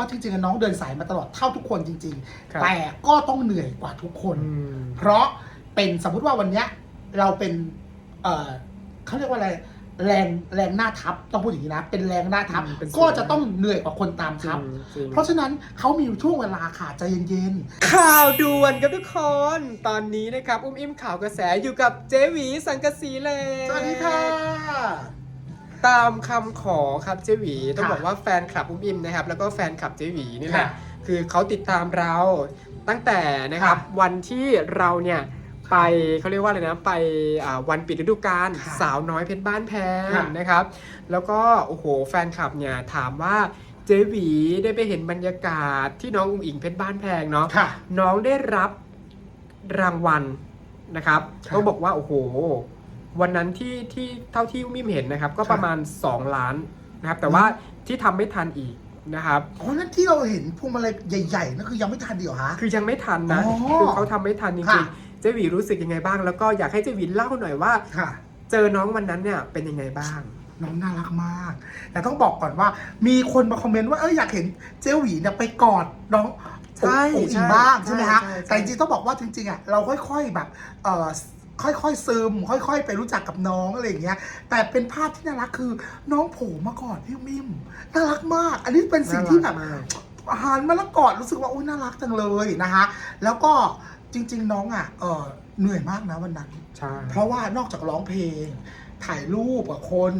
ราะจริงๆน้องเดินสายมาตลอดเท่าทุกคนจริงครับๆแต่ก็ต้องเหนื่อยกว่าทุกคนอืมเพราะเป็นสมมติว่าวันเนี้ยเราเป็นเอ่อเขาเรียกว่าอะไรแรงแรงหน้าทัพต้องพูดอย่างนี้นะ เป็นแรงหน้าทัพอืมเป็นศูนย์ก็จะต้องเหนื่อยกว่าคนตามทัพจริงเพราะฉะนั้นเขามีช่วงเวลาค่ะใจเย็นข่าวด่วนครับทุกคน ตอนนี้นะครับ อุ้มอิ่มข่าวกระแสอยู่กับเจหวีสังกะสีเลยๆสวัสดีค่ะ ตามคำขอครับเจหวีต้องค่ะบอกว่าแฟนคลับอุ้มอิ่มนะครับ แล้วก็แฟนคลับเจหวีนี่แหละค่ะคือเขาติดตามเราตั้งแต่นะครับค่ะวันที่เราเนี่ยไปเขาเรียกว่าอะไรนะไปอ่าวันปิดฤดูกาลค่ะสาวน้อยเพชรบ้านแพงค่ะนะครับ แล้วก็โอ้โหแฟนคลับเนี่ยถามว่าเจหวีได้ไปเห็นบรรยากาศที่น้องอุ้งอิงเพชรบ้านแพงเนาะค่ะน้องได้รับรางวัลนะครับครับต้องบอกว่าโอ้โห วันนั้นที่ที่เท่าที่มิมเห็นนะครับ ก็ครับประมาณ 2 ล้านนะครับ แต่ว่าที่ทำไม่ทันอีกนะครับ อ๋อนั่นที่เราเห็นพวงมาลัยใหญ่ๆนั่นคือยังไม่ทันเดียวฮะ คือยังไม่ทันนะอ๋อคือเขาทำไม่ทันจค่ะริงๆเจหวีรู้สึกยังไงบ้าง แล้วก็อยากให้เจหวีเล่าหน่อยว่า ค่ะ เจอน้องวันนั้นเนี่ยเป็นยังไงบ้าง น้องน่ารักมาก แต่ต้องบอกก่อนว่า มีคนมาคอมเมนต์ว่าเอออยากเห็นเจลหวีเนี่ยไปกอดน้องใช่อุ๋งอิใช่งบ้างใช่ใช่ไหมฮะ ใช่ใช่แต่จริงๆต้องบอกว่าจริงๆอะเราค่อยๆแบบเอ่อ ค่อยๆซึม ค่อย ๆ ไปรู้จักกับน้องอะไรอย่างเงี้ย แต่เป็นภาพที่น่ารักคือน้องโผล่มาก่อนพี่มิมน่ารักมาก อันนี้เป็นสิ่งที่แบบน่ารักมากหันมาแล้วกอดรู้สึกว่าโอ้ยน่ารักจังเลยนะคะ แล้วก็จริง ๆ น้องอะเออเหนื่อยมากนะวันนั้นใช่เพราะว่านอกจากร้องเพลง ถ่ายรูปกับคน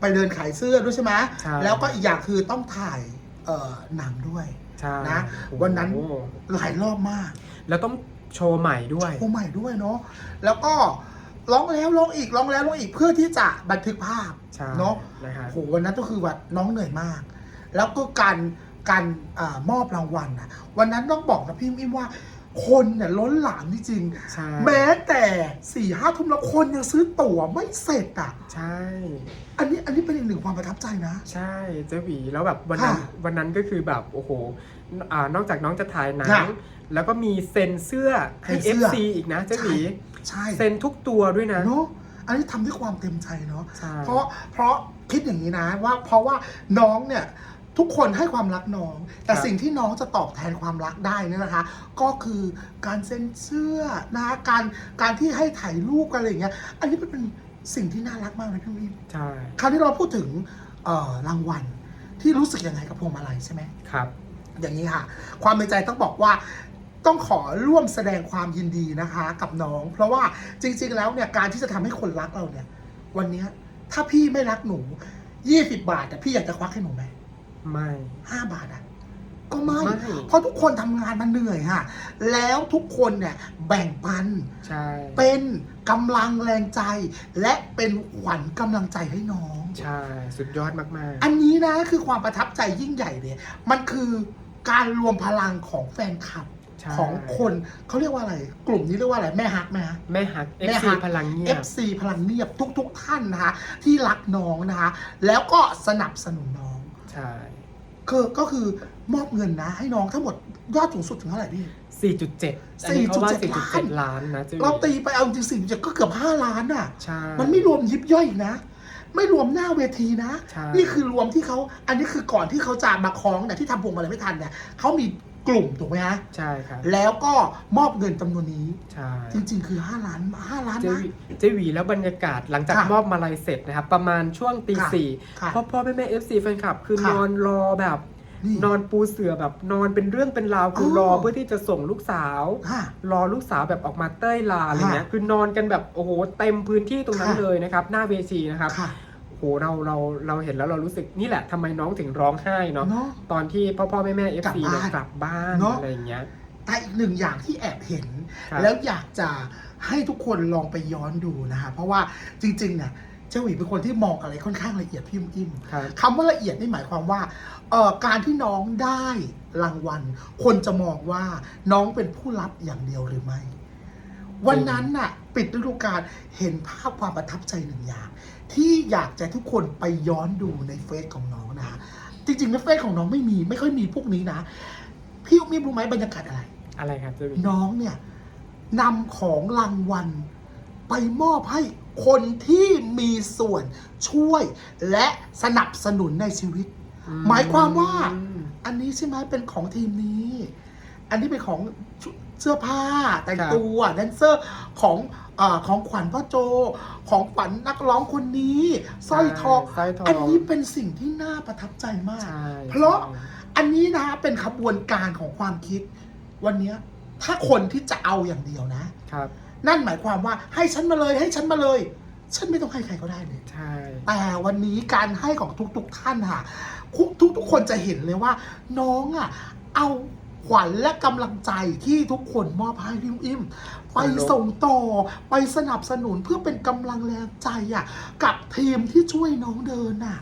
ไปเดินขายเสื้อด้วยใช่ไหมใช่แล้วก็อีกอย่างคือต้องถ่ายเอ่อหนังด้วยใช่นะโอ้โหวันนั้นหลายรอบมาก แล้วต้อง โชว์ใหม่ด้วยโอ้ใหม่ด้วยเนาะแล้วก็ร้องแล้วร้องอีกร้องแล้วร้องอีกเพื่อที่จะบันทึกภาพใช่เนาะนะครับ โหวันนั้นก็คือว่าน้องเหนื่อยมาก แล้วก็การการอามอบรางวัลนะวันนั้นต้องบอกนะพี่มิมว่า คนเนี่ยล้นหลามจริงใช่ๆแม้แต่สี่ห้าทุ่มแล้วคนยังซื้อตั๋วไม่เสร็จอะ ใช่ อันนี้อันนี้เป็นอีกหนึ่งความประทับใจนะ ใช่เจ๊หวีแล้วแบบวันนั้นค่ะวันนั้นก็คือแบบโอ้โหอ่านอกจากน้องจะถ่ายหนังค่ะ แล้วก็มีเซ็นเสื้อให้ให้เสื้อ FC อีกนะเจ๊หวีใช่เซ็นทุกตัวด้วยนะ เนาะอันนี้ทำด้วยความเต็มใจเนาะใช่ เพราะเพราะคิดอย่างนี้นะว่าเพราะว่าน้องเนี่ยทุกคนให้ความรักน้อง แต่สิ่งที่น้องจะตอบแทนความรักได้เนี่ยนะคะ ก็คือการเซ็นเสื้อนะคะการการที่ให้ถ่ายรูปกันอะไรอย่างเงี้ยอันนี้มันเป็นสิ่งที่น่ารักมากเลยพี่วินใช่คราวนี้เราพูดถึงเอ่อรางวัลที่รู้สึกยังไงกับพวงมาลัยใช่ไหม ครับ อย่างนี้ค่ะ ความในใจต้องบอกว่า ต้องขอร่วมแสดงความยินดีนะคะกับน้อง เพราะว่าจริง ๆ แล้วเนี่ยการที่จะทำให้คนรักเราเนี่ย วันเนี้ยถ้าพี่ไม่รักหนู20บาทแต่พี่อยากจะควักให้หนูไหมไม่ห้าบาทอะก็ไม่ไม่เพราะทุกคนทำงานมันเหนื่อยค่ะ แล้วทุกคนเนี่ยแบ่งปันใช่เป็นกำลังแรงใจ และเป็นขวัญกำลังใจให้น้อง ใช่ สุดยอดมากอันนี้นะคือความประทับใจยิ่งใหญ่เลย มันคือการรวมพลังของแฟนคลับๆ ใช่ ของคนเขาเรียกว่าอะไร กลุ่มนี้เรียกว่าอะไรแม่ฮักไหมฮะ แม่ฮัก แม่ FC ฮัก พลังเงียบ FC พลังเงียบทุกๆท่านนะคะที่รักน้องนะคะแล้วก็สนับสนุนน้องใช่ คือก็คือมอบเงินนะ ให้น้องทั้งหมดยอดสูงสุดถึงเท่าไหร่พี่ 4.7 อันนี้เขาว่า 4.7 4.7 ล้านนะเจ๊หวีเราตีไปเอาจริงๆสิ่งจะก็เกือบห้าล้านอะ ใช่ มันไม่รวมยิบย่อยอีกนะ ไม่รวมหน้าเวทีนะ ใช่ นี่คือรวมที่เขาอันนี้คือก่อนที่เขาจะมาคล้องเนี่ยที่ทำพวงมาลัยไม่ทันเนี่ยเขามี กลุ่มถูกไหมฮะ ใช่ครับแล้วก็มอบเงินจำนวนนี้ ใช่ จริง ๆ คือ 5 ล้าน 5 ล้านเจนะหวีเจหวีแล้วบรรยากาศหลังจากค่ะมอบมาลัยเสร็จนะครับ ประมาณช่วงตีค่ะสี่ค่ะพ่อพ่อแม่แม่เอฟซีแฟนคลับ คือค่ะนอนรอแบบ นี่นอนปูเสือแบบนอนเป็นเรื่องเป็นราวคืออรอเพื่อที่จะส่งลูกสาว ค่ะ รอลูกสาวแบบออกมาเต้ยลาอะไรเงี้ย ค่ะคือนอนกันแบบโอ้โหเต็มพื้นที่ตรงนั้นค่ะ เลยนะครับ หน้าเวทีนะครับ ค่ะ โอ้โหเราเราเราเห็นแล้วเรารู้สึกนี่แหละทำไมน้องถึงร้องไห้เนาะเนาะ ตอนที่พ่อพ่อแม่แม่เอฟกลับซีบ้านกลับบ้านเนอะ อะไรอย่างเงี้ย แต่อีกหนึ่งอย่างที่แอบเห็น ครับแล้วอยากจะให้ทุกคนลองไปย้อนดูนะคะเพราะว่าจริงๆเนี่ยเจ้าหวีเป็นคนที่มองอะไรค่อนข้างละเอียดพิมพ์อิมครับ คำว่าละเอียดนี่หมายความว่าเอ่อการที่น้องได้รางวัล คนจะมองว่าน้องเป็นผู้รับอย่างเดียวหรือไม่ วันนั้นน่ะ ปิดฤดูกาลเห็นภาพความประทับใจหนึ่งอย่าง ที่อยากจะให้ทุกคนไปย้อนดูในเฟซของน้องนะจริงๆในเฟซของน้องไม่มีไม่ค่อยมีพวกนี้นะ พี่มีรู้ไหมบรรยากาศอะไร อะไรครับเจหวีน้องเนี่ยนำของรางวัล ไปมอบให้คนที่มีส่วนช่วยและสนับสนุนในชีวิต หมายความว่าอืมอันนี้ใช่ไหมเป็นของทีมนี้ อันนี้เป็นของชุด เสื้อผ้าแต่งครับตัวแดนเซอร์ของเออของขวัญพ่อโจ ของขวัญนักร้องคนนี้สร้อยทองสร้อยทองอันนี้เป็นสิ่งที่น่าประทับใจมากใช่เพราะอันนี้นะเป็นขบวนการของความคิด วันเนี้ยถ้าคนที่จะเอาอย่างเดียวนะครับ นั่นหมายความว่าให้ฉันมาเลยให้ฉันมาเลย ฉันไม่ต้องให้ใครก็ได้เลยใช่แต่วันนี้การให้ของทุกๆท่านค่ะทุกทุกทุกคนจะเห็นเลยว่า น้องอะ เอา ขวัญและกำลังใจที่ทุกคนมอบให้พี่อิ่มไปส่งต่อไปสนับสนุนเพื่อเป็นกำลังแรงใจอะ กับทีมที่ช่วยน้องเดินอะ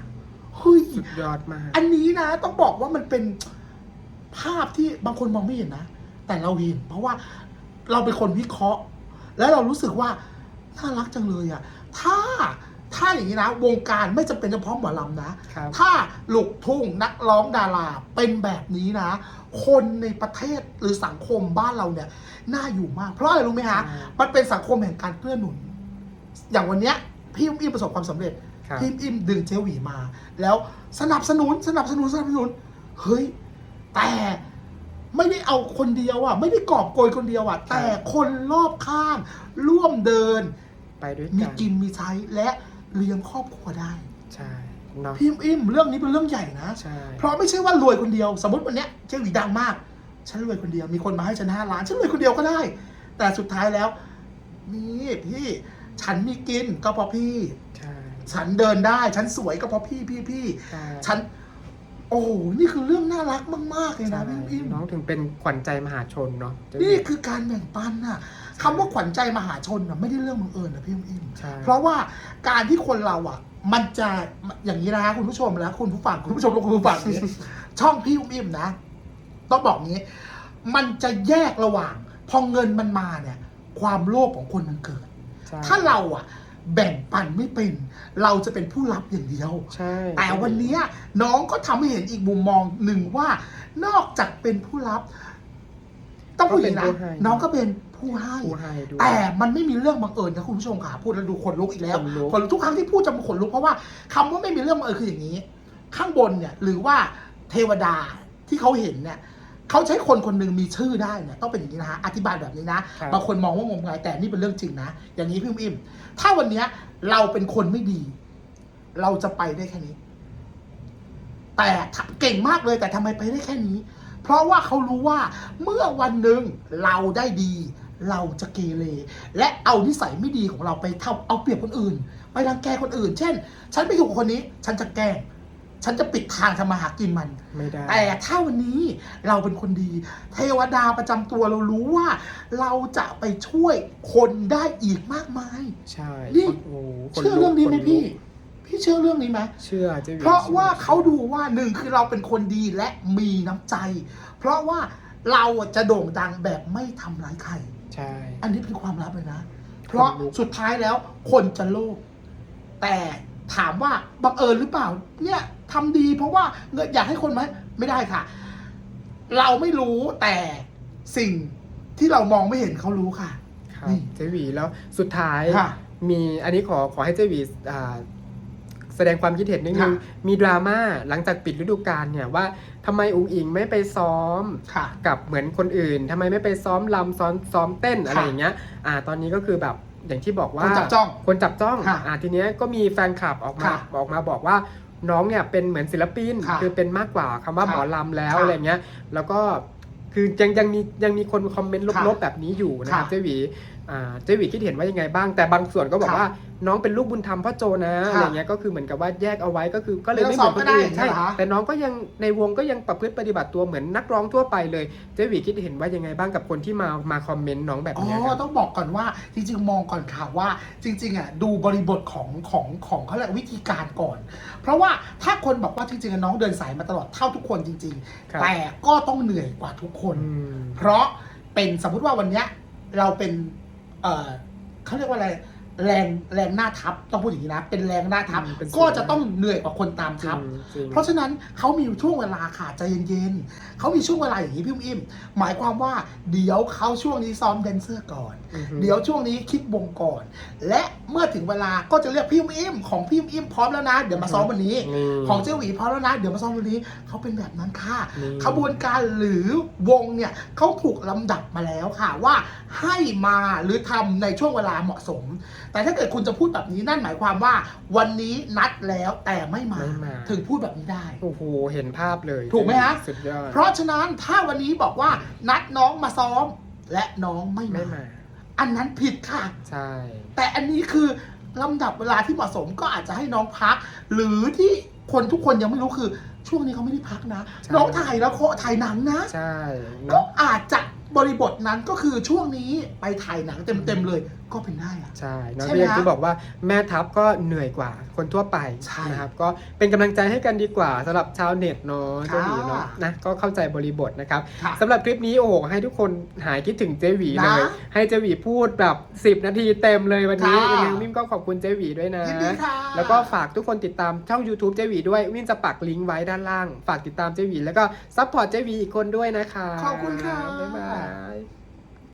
เฮ้ยสุดยอดมาก อันนี้นะต้องบอกว่ามันเป็นภาพที่บางคนมองไม่เห็นนะ แต่เราเห็น เพราะว่าเราเป็นคนวิเคราะห์ แล้วเรารู้สึกว่าน่ารักจังเลยอะถ้า ถ้าอย่างนี้นะ วงการไม่จำเป็นเฉพาะหมอลำนะ ครับถ้าลูกทุ่งนักร้องดาราเป็นแบบนี้นะ คนในประเทศหรือสังคมบ้านเราเนี่ย น่าอยู่มาก เพราะอะไรรู้ไหมฮะใช่มันเป็นสังคมแห่งการเกื้อหนุน อย่างวันเนี้ยพี่อุ้มอิมประสบความสำเร็จ ครับ พี่อิมดึงเจหวีมา แล้วสนับสนุนสนับสนุนสนับสนุน เฮ้ย แต่ไม่ได้เอาคนเดียวอะ ไม่ได้กอบโกยคนเดียวอะ แต่คนรอบข้างร่วมเดิน ไปด้วยมีกัน กินมีใช้และ เลี้ยงครอบครัวได้ใช่เนาะพี่อิมเรื่องนี้เป็นเรื่องใหญ่นะ ใช่ เพราะไม่ใช่ว่ารวยคนเดียว สมมติวันเนี้ยเจหวีดังมาก ฉันรวยคนเดียว มีคนมาให้ฉันห้าล้าน ฉันรวยคนเดียวก็ได้ แต่สุดท้ายแล้ว นี่พี่ฉันมีกินก็เพราะพี่ ใช่ฉันเดินได้ ฉันสวยก็เพราะพี่พี่พี่ ใช่ฉัน โอ้โหนี่คือเรื่องน่ารักมากๆเลยใช่นะพี่พิมน้องถึงเป็นขวัญใจมหาชนเนาะเจ๊นี่คือการแบ่งปันน่ะ คำว่าขวัญใจมหาชนน่ะไม่ได้เรื่องบังเอิญนะพี่พิมใช่ เพราะว่าการที่คนเราอะ มันจะอย่างนี้นะคุณผู้ชมและคุณผู้ฟังคุณผู้ชมและคุณผู้ฟังเนี่ย ช่องพี่พิมนะ ต้องบอกงี้ มันจะแยกระหว่าง พอเงินมันมาเนี่ย ความโลภของคนมันเกิด ใช่ถ้าเราอะ แบ่งปันไม่เป็น เราจะเป็นผู้รับอย่างเดียว ใช่แต่วันเนี้ยน้องก็ทำให้เห็นอีกมุมมองหนึ่งว่า นอกจากเป็นผู้รับ ต้องพูดอย่างนี้นะน้องก็เป็น ผู้ให้ ผู้ให้ด้วย แต่มันไม่มีเรื่องบังเอิญนะคุณผู้ชมค่ะ พูดแล้วดูขนลุกอีกแล้วขนลุกขนลุกทุกครั้งที่พูดจะขนลุกเพราะว่าคำว่าไม่มีเรื่องบังเอิญคืออย่างนี้ ข้างบนเนี่ย หรือว่าเทวดาที่เขาเห็นเนี่ยเขาใช้คนคนหนึ่งมีชื่อได้เนี่ยต้องเป็นอย่างนี้นะฮะอธิบายแบบนี้นะครับ บางคนมองว่างมงายแต่นี่เป็นเรื่องจริงนะอย่างนี้พี่อิมถ้าวันเนี้ยเราเป็นคนไม่ดี เราจะไปได้แค่นี้ แต่เก่งมากเลยแต่ทำไมไปได้แค่นี้ เพราะว่าเขารู้ว่าเมื่อวันหนึ่งเราได้ดี เราจะเกเรและเอานิสัยไม่ดีของเราไปเท่าเอาเปรียบคนอื่น ไปรังแกคนอื่น เช่น ฉันไปอยู่กับคนนี้ ฉันจะแกล้งฉันจะปิดทางทำมาหากินมัน ไม่ได้ แต่ถ้าวันนี้เราเป็นคนดี เทวดาประจำตัวเรารู้ว่า เราจะไปช่วยคนได้อีกมากมาย ใช่นี่โอ้โหขนลุกเชื่อเรื่องนี้ไหมขลุกพี่ พี่เชื่อเรื่องนี้ไหมเชื่อเจ๊หวีเพราะว่าชื่อเขาดูว่าหนึ่งคือเราเป็นคนดีและมีน้ำใจ เพราะว่า เราจะโด่งดังแบบไม่ทำร้ายใคร ใช่ อันนี้เป็นความลับเลยนะ เพราะสุดท้ายแล้วคนจะโลภแต่ถามว่าบังเอิญหรือเปล่า เนี่ยทำดีเพราะว่าเงินอยากให้คนไหมไม่ได้ค่ะ เราไม่รู้แต่สิ่งที่เรามองไม่เห็นเขารู้ค่ะ ครับนี่เจ๊หวีแล้วสุดท้ายค่ะ มีอันนี้ขอขอให้เจ๊หวีอ่า แสดงความคิดเห็นนิดนึงค่ะมีดราม่าหลังจากปิดฤดูกาลเนี่ยว่าทำไมอุ๋งอิงไม่ไปซ้อมค่ะกับเหมือนคนอื่นทำไมไม่ไปซ้อมลำซ้อมซ้อมเต้นอะไรค่ะอย่างเงี้ยอ่าตอนนี้ก็คือแบบอย่างที่บอกว่าคนจับจ้องคนจับจ้องค่ะอ่าทีเนี้ยก็มีแฟนคลับออกมาค่ะออกมาบอกว่าน้องเนี่ยเป็นเหมือนศิลปินค่ะคือเป็นมากกว่าคำว่าค่ะหมอลำแล้วค่ะอะไรเงี้ยแล้วก็คือยังยังมียังมีคนคอมเมนต์ค่ะลบๆแบบนี้อยู่นะครับค่ะเจหวีอ่า เจหวีคิดเห็นว่ายังไงบ้าง แต่บางส่วนก็บอกค่ะว่าน้องเป็นลูกบุญธรรมพ่อโจนะค่ะอะไรเงี้ยก็คือเหมือนกับว่าแยกเอาไว้ก็คือก็เลยไม่ไม่ต้เหองมือนคนอื่นซ้อมก็ได้ใช่ใช่ไหมคะแต่น้องก็ยังในวงก็ยังประพฤติปฏิบัติตัวเหมือนนักร้องทั่วไปเลยเจหวีคิดเห็นว่ายังไงบ้างกับคนที่มามาคอมเมนต์น้องแบบอ๋เนี้ยคอรับต้องบอกก่อนว่าจริงๆมองก่อนค่ะว่าจริงๆอะดูบริบทของของของเขาเรียกวิธีการก่อน เพราะว่าถ้าคนบอกว่าจริงๆอะน้องเดินสายมาตลอดเท่าทุกคนจริงครับๆแต่ก็ต้องเหนื่อยกว่าทุกคนอืมเพราะเป็นสมมุติว่าวันเนี้ยเราเป็น เออเขาเรียกว่าอะไร แรงแรงหน้าทัพต้องพูดอย่างนี้นะ เป็นแรงหน้าทัพอืมเป็นศูนย์ก็จะต้องเหนื่อยกว่าคนตามทัพจริงเพราะฉะนั้นเขามีช่วงเวลาค่ะใจเย็นๆเขามีช่วงเวลาอย่างนี้พี่อุ้มอิ่มหมายความว่าเดี๋ยวเขาช่วงนี้ซ้อมแดนเซอร์ก่อน อือฮึ เดี๋ยวช่วงนี้คิดวงก่อน และเมื่อถึงเวลาก็จะเรียกพี่อุ้มอิ่มของพี่อุ้มอิ่มพร้อมแล้วนะ เดี๋ยวมาซ้อมวันนี้ นี่ของเจ้าหวีพร้อมแล้วนะ เดี๋ยวมาซ้อมวันนี้เขาเป็นแบบนั้นค่ะ นี่ ขบวนการหรือวงเนี่ยเขาถูกลำดับมาแล้วค่ะว่าให้มาหรือทำในช่วงเวลาเหมาะสม แต่ถ้าเกิดคุณจะพูดแบบนี้นั่นหมายความว่า วันนี้นัดแล้วแต่ไม่มา ไม่มา ถึงพูดแบบนี้ได้ โอ้โห เห็นภาพเลยถูกไหมฮะ สุดยอดเพราะฉะนั้นถ้าวันนี้บอกว่านัดน้องมาซ้อม และน้องไม่ไม่มา มา อันนั้นผิดค่ะ ใช่ แต่อันนี้คือลำดับเวลาที่เหมาะสมก็อาจจะให้น้องพัก หรือที่คนทุกคนยังไม่รู้คือ ช่วงนี้เขาไม่ได้พักนะน้องถ่ายแล้วโคถ่ายหนังนะใช่ก็เนาะอาจจะบริบทนั้นก็คือช่วงนี้ไปถ่ายหนังเต็มๆเลยก็เป็นได้อะ ใช่เนาะใช่ไหมพี่ยังฮะจะบอกว่าแม่ทัพก็เหนื่อยกว่าคนทั่วไปใช่นะครับ ก็เป็นกำลังใจให้กันดีกว่าสำหรับชาวเน็ตเนาะค่ะ เจ้าหวีเนาะนะก็เข้าใจบริบทนะครับค่ะ สำหรับคลิปนี้โอ้โหให้ทุกคนหายคิดถึงเจหวีเลยนะให้เจหวีพูดแบบ 10 นาทีเต็มเลยวันนี้ค่ะยังไงมิมก็ขอบคุณเจหวีด้วยนะ ยินดีค่ะ แล้วก็ฝากทุกคนติดตามช่อง YouTube เจหวีด้วยมินจะปักลิงก์ไว้ด้านล่าง ฝากติดตามเจหวีแล้วก็ซัพพอร์ตเจหวีอีกคนด้วยนะคะขอบคุณค่ะ บ๊ายบาย